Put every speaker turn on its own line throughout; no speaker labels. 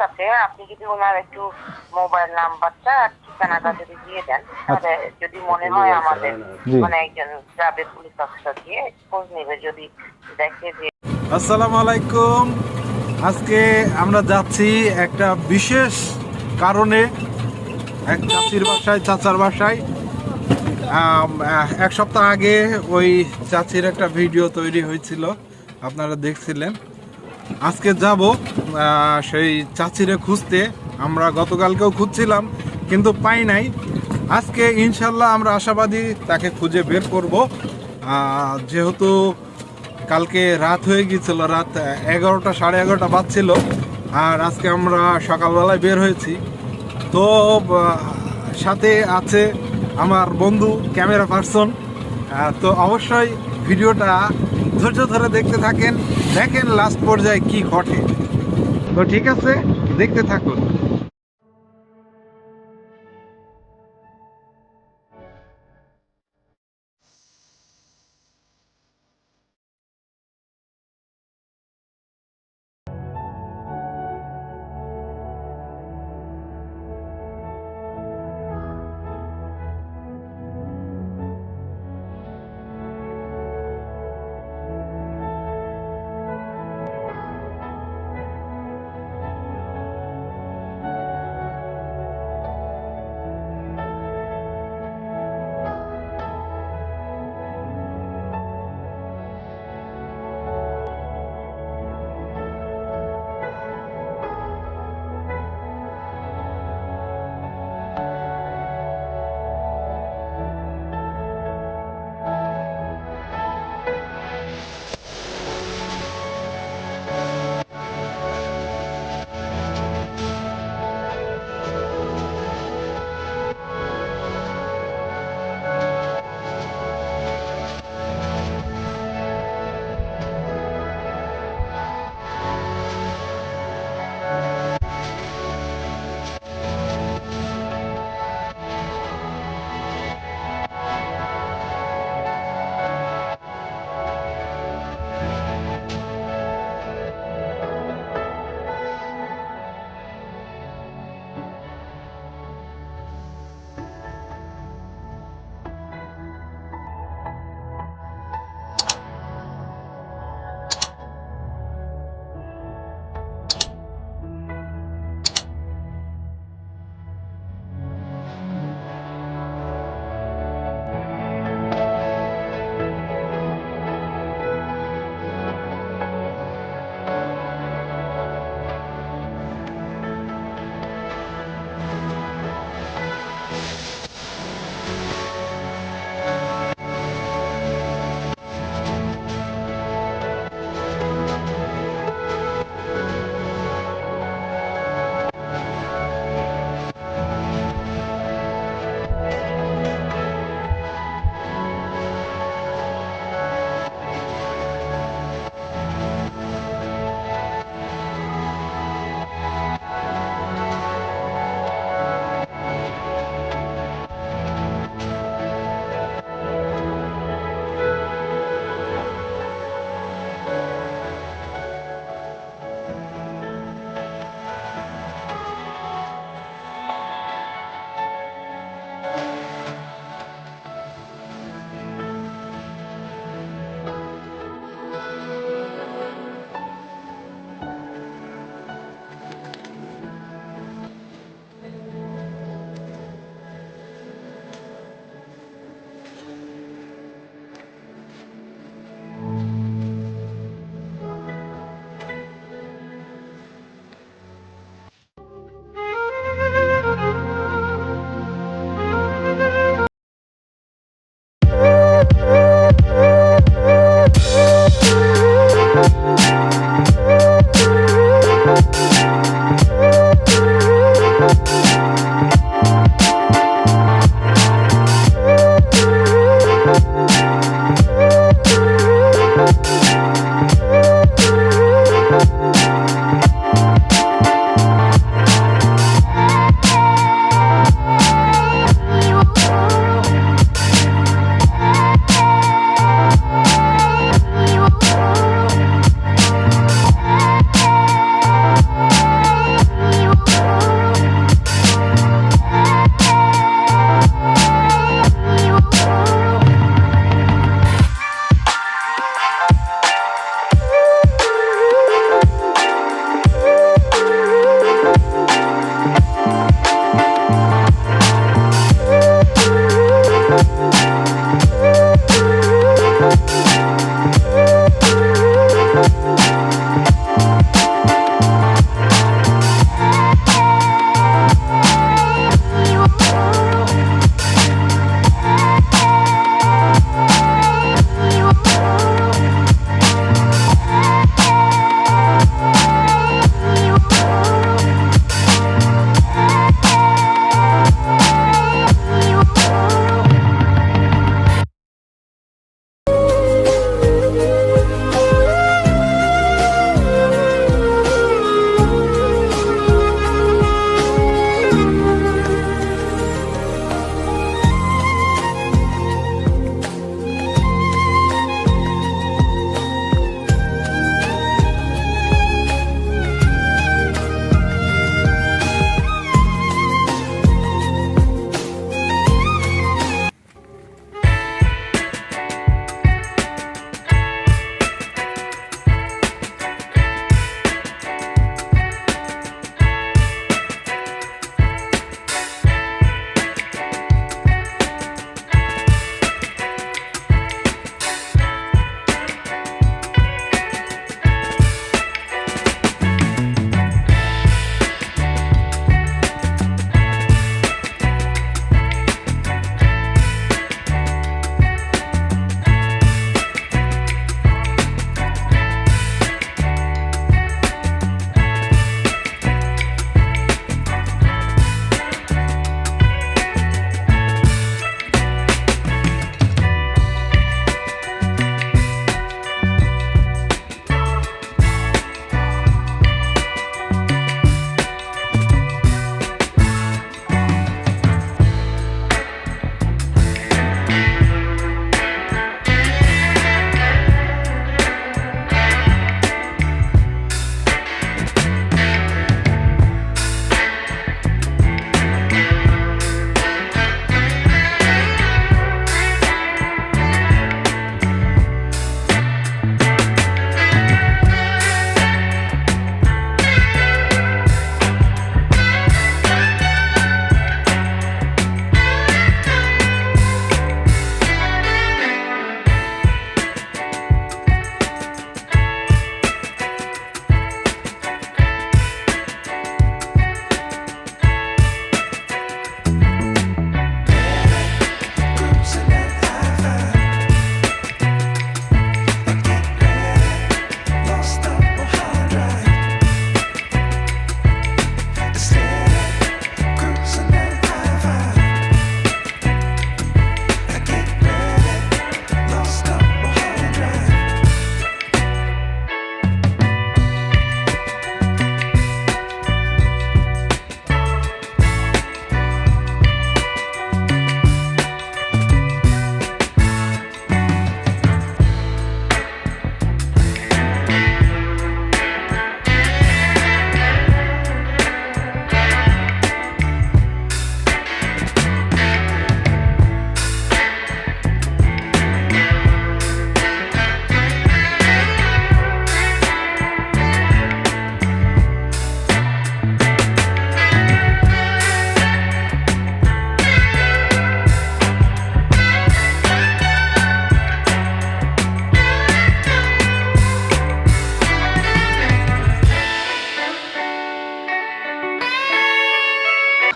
আছে আপনি যদি ওনার একটু মোবাইল নাম্বারটা আর ঠিকানাটা যদি দিয়ে দেন তাহলে যদি মনে হয় আমাদের মানে একজন যাবে পুলিশ অফিসার দিয়ে খোঁজ নেবে যদি দেখে যে
আসসালামু আলাইকুম। আজকে আমরা যাচ্ছি একটা বিশেষ কারণে এক চাচির বাসায় চাচার বাসায়। আহ, এক সপ্তাহ আগে ওই চাচির একটা ভিডিও তৈরি হয়েছিল আপনারা দেখছিলেন। আজকে যাব সেই চাচিরে খুঁজতে। আমরা গতকালকেও খুঁজছিলাম, কিন্তু পাই নাই। আজকে ইনশাল্লাহ আমরা আশাবাদী তাকে খুঁজে বের করব। যেহেতু কালকে রাত হয়ে গিয়েছিল, রাত এগারোটা, সাড়ে এগারোটা বাজছিল, আর আজকে আমরা সকালবেলায় বের হয়েছি। তো সাথে আছে আমার বন্ধু, ক্যামেরা পার্সন। তো অবশ্যই ভিডিওটা ধৈর্য ধরে দেখতে থাকেন দেখেন লাস্ট পর্যায়ে কি ঘটে। তো ঠিক আছে দেখতে থাকুন।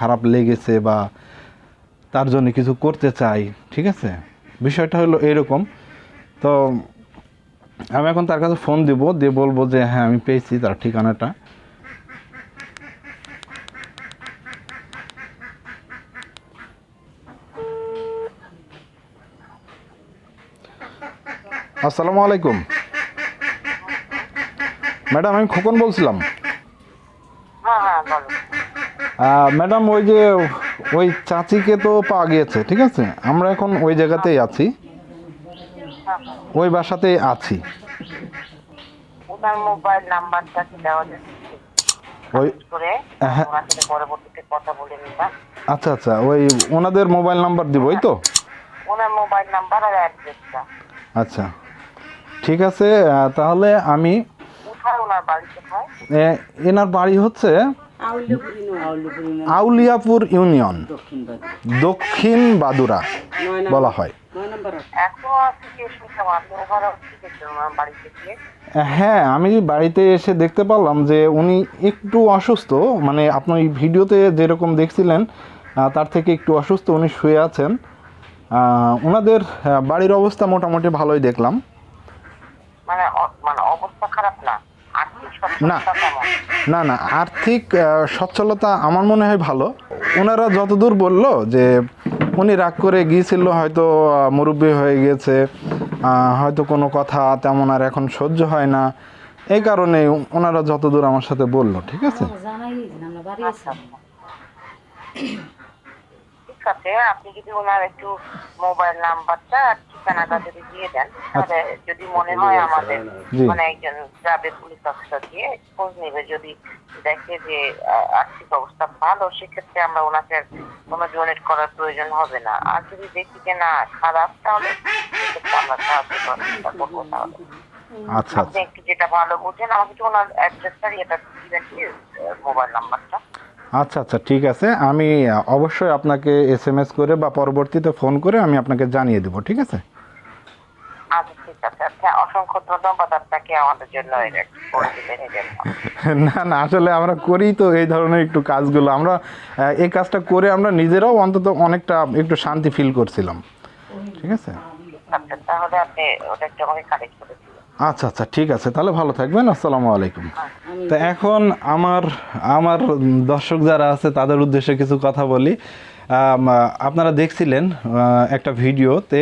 খারাপ লেগেছে বা তার জন্য কিছু করতে চাই, ঠিক আছে? বিষয়টা হলো এরকম। তো আমি এখন তার কাছে ফোন দিব, দিয়ে বলব যে হ্যাঁ আমি পেয়েছি তার ঠিকানাটা। আসসালামু আলাইকুম। ম্যাডাম, আমি খোকন বলছিলাম। ম্যাডাম ওই যে ওই চাচিকে তো পাওয়া গিয়েছে ঠিক আছে? আমরা এখন ওই জায়গাতেই আছি।
হ্যাঁ হ্যাঁ
ওই বাসাতেই আছি।
মোবাইল নাম্বারটা কি দেওয়া
ওই হ্যাঁ।
পরবর্তীতে কথা বলে নিবা
আচ্ছা আচ্ছা ওই ওনাদের মোবাইল নাম্বার দিব ওই তো?
ওনার মোবাইল নাম্বার আর অ্যাড্রেসটা।
আচ্ছা ঠিক আছে তাহলে আমি
কোথায় ওনার বাড়ি কোথায়?
এনার বাড়ি হচ্ছে আউলিয়াপুর ইউনিয়ন।
দক্ষিণ
বাদুরা বলা হয়। হ্যাঁ আমি বাড়িতে এসে দেখতে পারলাম যে উনি একটু অসুস্থ মানে আপনি এই ভিডিওতে যেরকম দেখছিলেন তার থেকে একটু অসুস্থ উনি শুয়ে আছেন। ওনাদের বাড়ির অবস্থা মোটামুটি ভালোই দেখলাম।
মানে মানে অবস্থা খারাপ না?
না। না না আর্থিক সচ্ছলতা আমার মনে হয় ভালো। ওনারা যতদূর বলল যে উনি রাগ করে গিয়েছিল হয়তো মুরব্বি হয়ে আহ, হয়তো কোনো কথা তেমন আর এখন সহ্য হয় না। এই কারণে ওনারা যতদূর আমার সাথে বলল ঠিক আছে
জানাই আমরা বাড়ি আছি
ঠিক আছে আপনি যদি ওনার একটু মোবাইল নাম্বারটা আর ঠিকানাটা যদি দিয়ে দেন তাহলে যদি মনে হয় আমাদের মানে একজন যাবে পুলিশ অফিসার দিয়ে খোঁজ নেবে যদি দেখে যে আর্থিক অবস্থা ভালো সেক্ষেত্রে আমরা ওনাকে কোনো ডোনেট করার প্রয়োজন হবে না। আর যদি দেখি যে না খারাপ তাহলে সেক্ষেত্রে আমরা সাহায্য করার চেষ্টা করব তাহলে।
আচ্ছা
আপনি
আচ্ছা
একটু যেটা ভালো বুঝেন আমাকে একটু ওনার অ্যাড্রেসটা এটা দিবেন কি মোবাইল নাম্বারটা
আচ্ছা আচ্ছা ঠিক আছে। আমি অবশ্যই আপনাকে এস এম এস করে বা পরবর্তীতে ফোন করে আমি আপনাকে জানিয়ে দেবো ঠিক আছে?
আচ্ছা ঠিক আছে। আচ্ছা অসংখ্য ধন্যবাদ আপনাকে আমাদের জন্য।
না না আসলে আমরা করি তো এই ধরনের একটু কাজগুলো। আমরা এই কাজটা করে আমরা নিজেরাও অন্তত অনেকটা একটু শান্তি ফিল করছিলাম। ঠিক আছে?
আচ্ছা তাহলে আপনি ওটা একটু আমাকে কালেক্ট করে
আচ্ছা আচ্ছা ঠিক আছে, তাহলে ভালো থাকবেন, আসসালামু আলাইকুম। তো এখন আমার আমার দর্শক যারা আছে, তাদের উদ্দেশ্যে কিছু কথা বলি। আপনারা দেখছিলেন একটা ভিডিওতে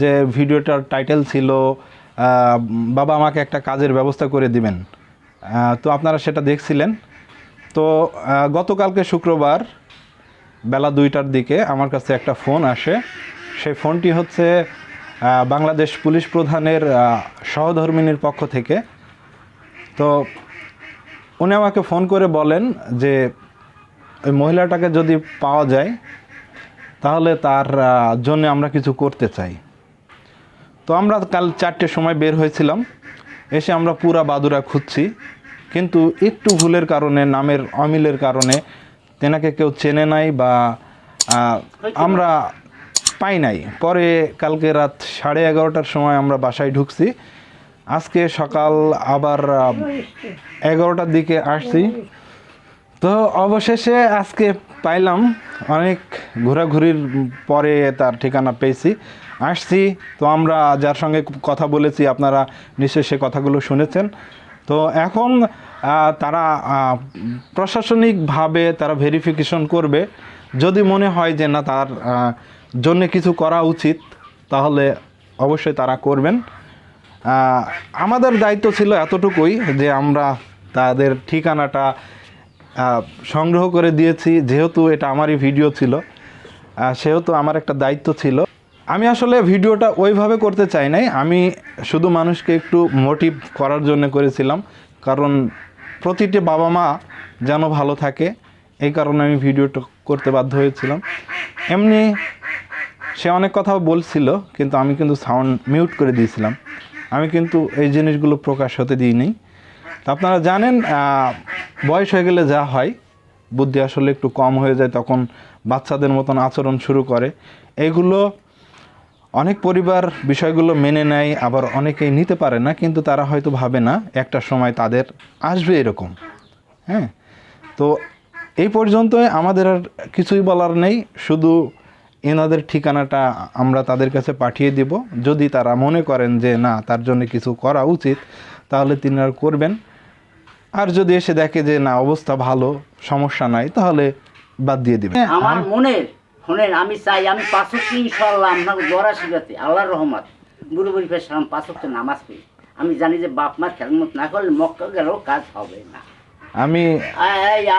যে ভিডিওটার টাইটেল ছিল বাবা আমাকে একটা কাজের ব্যবস্থা করে দিবেন। তো আপনারা সেটা দেখছিলেন। তো গতকালকে শুক্রবার, বেলা দুইটার দিকে আমার কাছে একটা ফোন আসে। সেই ফোনটি হচ্ছে বাংলাদেশ পুলিশ প্রধানের সহধর্মিনীর পক্ষ থেকে। তো উনি আমাকে ফোন করে বলেন যে ওই মহিলাটাকে যদি পাওয়া যায় তাহলে তার জন্য আমরা কিছু করতে চাই। তো আমরা কাল চারটের সময় বের হয়েছিলাম। এসে আমরা পুরা বাদুরা খুঁজছি। কিন্তু একটু ভুলের কারণে নামের অমিলের কারণে তেনাকে কেউ চেনে নাই বা আমরা পাই নাই। পরে কালকে রাত সাড়ে এগারোটার সময় আমরা বাসায় ঢুকছি। আজকে সকাল আবার এগারোটার দিকে আসছি। তো অবশেষে আজকে পাইলাম। অনেক ঘোরাঘুরির পরে তার ঠিকানা পেয়েছি। আসছি। তো আমরা যার সঙ্গে কথা বলেছি, আপনারা নিশ্চয়ই সে কথাগুলো শুনেছেন। তো এখন তারা প্রশাসনিকভাবে তারা ভেরিফিকেশন করবে। যদি মনে হয় যে না তার জন্য কিছু করা উচিত, তাহলে অবশ্যই তারা করবেন। আমাদের দায়িত্ব ছিল এতটুকুই যে আমরা তাদের ঠিকানাটা সংগ্রহ করে দিয়েছি, যেহেতু এটা আমারই ভিডিও ছিল সেহেতু আমার একটা দায়িত্ব ছিল। আমি আসলে ভিডিওটা ওইভাবে করতে চাই নাই, আমি শুধু মানুষকে একটু মোটিভ করার জন্য করেছিলাম, কারণ প্রতিটি বাবা মা যেন ভালো থাকে, এই কারণে আমি ভিডিওটা করতে বাধ্য হয়েছিলাম। এমনি সে অনেক কথা বলছিল, কিন্তু আমি কিন্তু সাউন্ড মিউট করে দিয়েছিলাম। আমি কিন্তু এই জিনিসগুলো প্রকাশ হতে দিইনি তো আপনারা জানেন বয়স হয়ে গেলে যা হয়, বুদ্ধি আসলে একটু কম হয়ে যায়, তখন বাচ্চাদের মতন আচরণ শুরু করে। এইগুলো অনেক পরিবার বিষয়গুলো মেনে নেয়, আবার অনেকেই নিতে পারে না, কিন্তু তারা হয়তো ভাবে না, একটা সময় তাদের আসবে এরকম। হ্যাঁ? তো এই পর্যন্তই, আমাদের আর কিছুই বলার নেই, শুধু এনাদের ঠিকানাটা আমরা তাদের কাছে পাঠিয়ে দিব। যদি তারা মনে করেন যে না তার জন্য কিছু করা উচিত তাহলে তিনি আর করবেন। আর যদি এসে দেখে যে না অবস্থা ভালো সমস্যা নাই তাহলে বাদ দিয়ে দিবেন।
আমার মনের শোনেন আমি চাই আমি পাঁচক ইনশাল্লাহ আপনাকে দরা শিখাতে আল্লাহর রহমত। বুড়ো বুড়ি পেশালাম পাঁচক তো নামাজ পড়ি। আমি জানি যে বাপ মার খেলমত না করলে মক্কা গেলেও কাজ হবে না।
আমি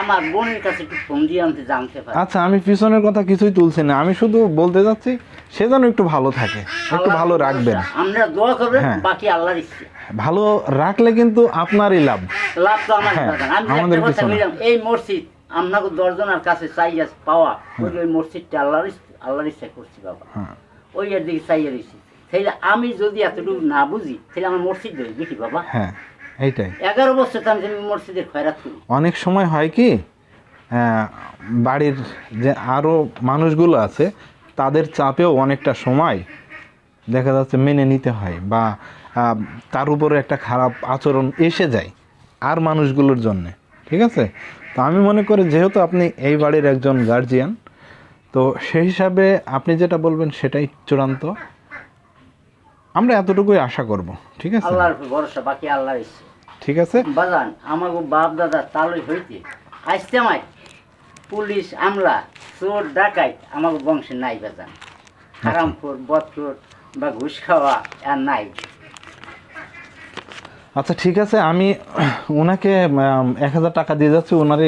আমার বোনের কাছে একটু ফোন দিয়ে আনতে জানতে পারি।
আচ্ছা আমি পিছনের কথা কিছুই তুলছি না। আমি শুধু বলতে যাচ্ছি সে যেন একটু ভালো থাকে একটু ভালো রাখবেন।
আমরা দোয়া করবেন
হ্যাঁ।
বাকি আল্লাহর ইচ্ছে
ভালো রাখলে কিন্তু আপনারই লাভ।
লাভ তো আমার
হ্যাঁ, আমাদের পিছনে।
এই মসজিদ আপনাকে দশজনের কাছে চাই পাওয়া ওই ওই মসজিদটা আল্লাহর আল্লাহর ইচ্ছা করছি বাবা।
হ্যাঁ।
ওই দিকে চাইয়ে রয়েছি তাহলে আমি যদি এতটুকু না বুঝি তাহলে আমার মসজিদ দেখি বাবা?
হ্যাঁ। এইটাই।
এগারো বছর তো আমি মসজিদের খয়রাত করি।
অনেক সময় হয় কি বাড়ির যে আরও মানুষগুলো আছে তাদের চাপেও অনেকটা সময় দেখা যাচ্ছে মেনে নিতে হয় বা তার উপরে একটা খারাপ আচরণ এসে যায় আর মানুষগুলোর জন্যে ঠিক আছে? তো আমি মনে করি যেহেতু আপনি এই বাড়ির একজন গার্জিয়ান তো সেই হিসাবে আপনি যেটা বলবেন সেটাই চূড়ান্ত। আমরা এতটুকুই আশা করব ঠিক আছে?
আল্লাহর ভরসা বাকি আল্লাহর ইচ্ছে।
ঠিক আছে?
বাজান আমাকে বাপ দাদা তালই হইতে আসতে আমায় পুলিশ আমলা চোর ডাকাই আমাকে বংশে নাই বাজান। হারামপুর বদপুর বা ঘুষ খাওয়া আর নাই।
আচ্ছা ঠিক আছে আমি ওনাকে এক হাজার টাকা দিয়ে যাচ্ছি ওনারে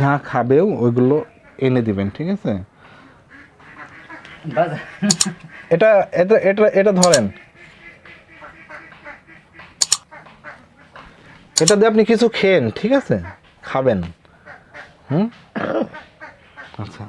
যা খাবেও ওইগুলো এনে দিবেন ঠিক আছে? এটা এটা এটা এটা ধরেন। এটা দিয়ে আপনি কিছু খেন ঠিক আছে? খাবেন। হুম? আচ্ছা।